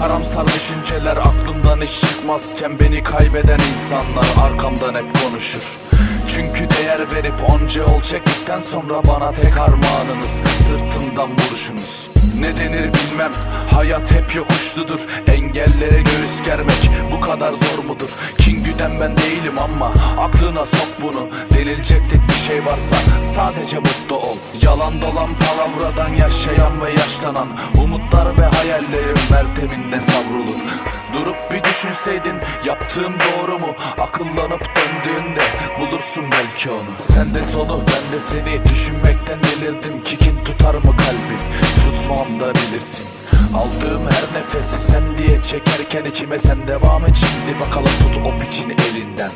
Karamsar düşünceler aklımdan hiç çıkmazken Beni kaybeden insanlar arkamdan hep konuşur. Çünkü değer verip onca yol çektikten sonra Bana tek armağanınız sırtımdan vuruşunuz. Ne denir bilmem Hayat hep yokuşludur. Engellere göğüs germek bu kadar zor mudur? Kin güden ben değilim ama Aklına sok bunu. Denilecek tek bir şey varsa Sadece mutlu ol. Yalan dolan yaşayan ve yaşlanan Umutlar ve hayallerim mertebinde savrulur. Durup bir düşünseydin yaptığım doğru mu? Akıllanıp döndüğünde bulursun belki onu. Sen de sonu ben de seni düşünmekten delirdim. Kikin tutar mı kalbin? Tutmam da bilirsin. Aldığım her nefesi sen diye çekerken içime sen devam et. Şimdi bakalım tut o piçin elinden